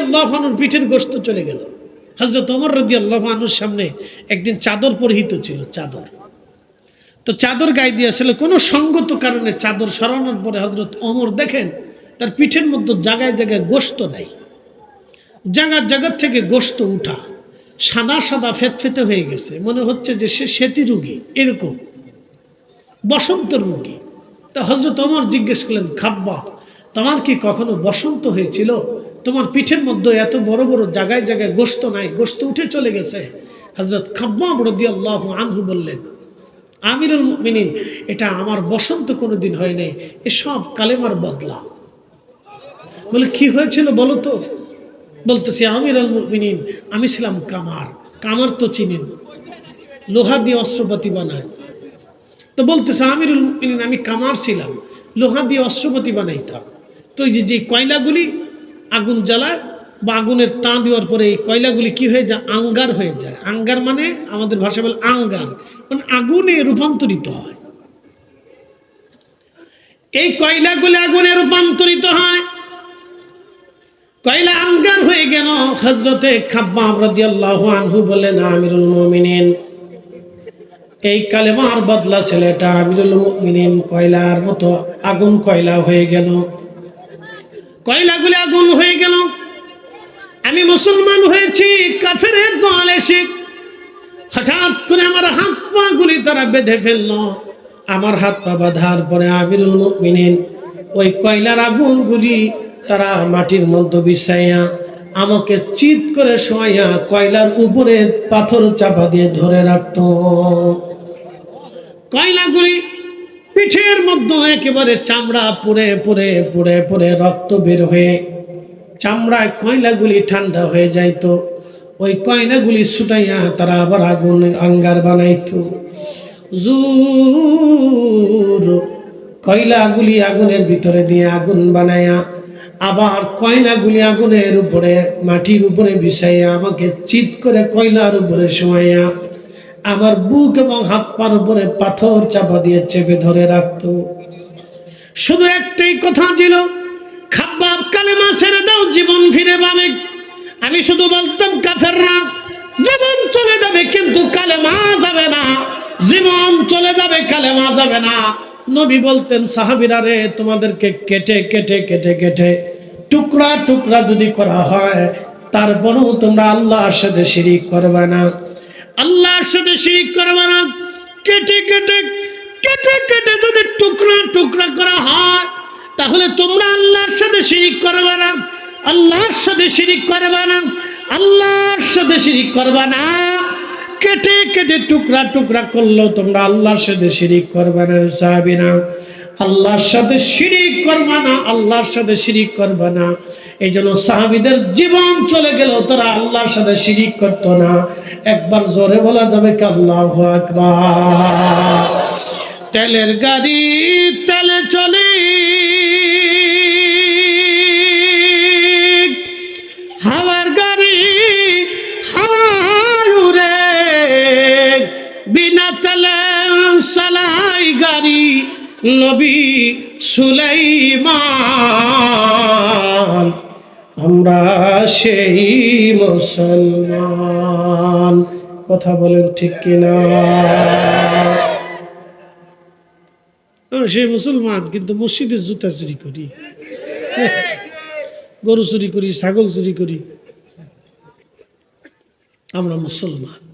আল্লাহ আনুর পিঠের গোস্ত চলে গেল। হজরত ওমর রদি আল্লাহ আনুর সামনে একদিন চাদর পরিহিত ছিল, চাদর। তো চাদর গায়ে দিয়েছিল কোনো সঙ্গত কারণে চাদর সরানোর পরে হজরত ওমর দেখেন তার পিঠের মধ্যে জায়গায় জায়গায় গোস্ত নাই। জায়গার জায়গার থেকে গোস্ত উঠা সাদা সাদা ফেতফেতে হয়ে গেছে। মনে হচ্ছে যে সে সেতি রুগী, এরকম। বসন্ত রুগী। তা হজরত ওমর জিজ্ঞেস করলেন, খাব্বা, তোমার কি কখনো বসন্ত হয়েছিল? তোমার পিঠের মধ্যে এত বড় বড় জায়গায় জায়গায় গোস্ত নাই গোস্ত উঠে চলে গেছে। হজরত খাব্বা রদি আল্লাহ আনহু বললেন, আমিরুল মিনিন এটা আমার বসন্ত কোনোদিন হয় নাই, এসব কালেমার বদলা। বলে, কি হয়েছিল বলো তো? বলতেছি আমির আল মিনিন আমি ছিলাম কামার কামার তো চিনেন লোহা দিয়ে অস্ত্রপাতি বানায়। তো বলতেছে, আমিরুল মিনিন আমি কামার ছিলাম, লোহা দিয়ে অস্ত্রপাতি বানাইতাম। তো এই যে কয়লাগুলি আগুন জ্বালায় বা আগুনের তা দেওয়ার পরে এই কয়লাগুলি কি হয়ে যায়? আঙ্গার হয়ে যায়। আঙ্গার মানে আমাদের ভাষা বলে আঙ্গার। মানে আগুনে রূপান্তরিত হয়। এই কয়লাগুলি আগুনে রূপান্তরিত হয়। কয়লা আঙ্গার হয়ে গেল। হজরতে আনহু বললেন, আমিরুল মুমিনিন, এই কালেমার বদলা ছেলেটা আমিরুল মুমিনিন কয়লার মতো আগুন কয়লা হয়ে গেল। কয়লাগুলি আগুন হয়ে গেল। আমি মুসলমান হয়েছি কাফের দল এসে হঠাৎ করে আমার হাত পা গুলি তারা বেঁধে ফেলল। আমার হাত পা বাঁধার পরে আমিরুল মুমিনিন ওই কয়লার আগুনগুলি তারা মাটির মধ্যে বিছাইয়া আমাকে চিৎ করে শোয়াইয়া কয়লার উপরে পাথর চাপা দিয়ে ধরে রাখত। কয়লাগুলি পিঠের মধ্যে একেবারে চামড়া পুড়ে পুড়ে পুড়ে পুড়ে রক্ত বের হয়ে চামড়ায় কয়লাগুলি ঠান্ডা হয়ে যাইতো। ওই কয়লাগুলি ছুটাইয়া তারা আবার আগুন আঙ্গার বানাইতো। জুর কয়লাগুলি আগুনের ভিতরে দিয়ে আগুন বানাইয়া আবার কয়লাগুলি আগুনের উপরে, মাটির উপরে বিছাইয়া আমাকে চিৎ করে কয়লার উপরে শোয়াইয়া আমার বুক এবং হাত পার উপরে পাথর চাপা দিয়ে চেপে ধরে রাখতো। শুধু একটাই কথা ছিল, খাব্বাব কালেমা ছেড়ে দাও, জীবন ফিরে পাবে। আমি শুধু বলতাম, কাফেররা, জীবন চলে যাবে, কিন্তু কালেমা যাবে না। জীবন চলে যাবে, কালেমা যাবে না। নবী বলতেন, সাহাবিরা রে, তোমাদেরকে কেটে কেটে কেটে কেটে, টুকরা টুকরা যদি করা হয় তারপরেও তোমরা আল্লাহর সাথে শিরিক করবে না। আল্লাহর সাথে শিরিক করবে না কেটে কেটে কেটে কেটে যদি টুকরা টুকরা করা হয়, তাহলে তোমরা আল্লাহর সাথে শিরিক করবে না আল্লাহর সাথে শিরিক করবে না আল্লাহর সাথে শিরিক করবে না। কেটে কেটে টুকরা টুকরা করলেও তোমরা আল্লাহর সাথে শিরিক করবে না সাহাবিনা আল্লাহর সাথে শিরিক করবে না, আল্লাহর সাথে শিরিক করবে না। এই জন্য সাহাবিদের জীবন চলে গেল, তারা আল্লাহর সাথে শিরিক করত না। একবার জোরে বলা যাবে কি আল্লাহ তেলের গাড়ি তেলে চলে। নবী সুলাইমান, আমরা সেই মুসলমান। কথা বলেন ঠিক কিনা? সেই মুসলমান, কিন্তু মসজিদের জুতা চুরি করি। গরু চুরি করি, ছাগল চুরি করি। আমরা মুসলমান।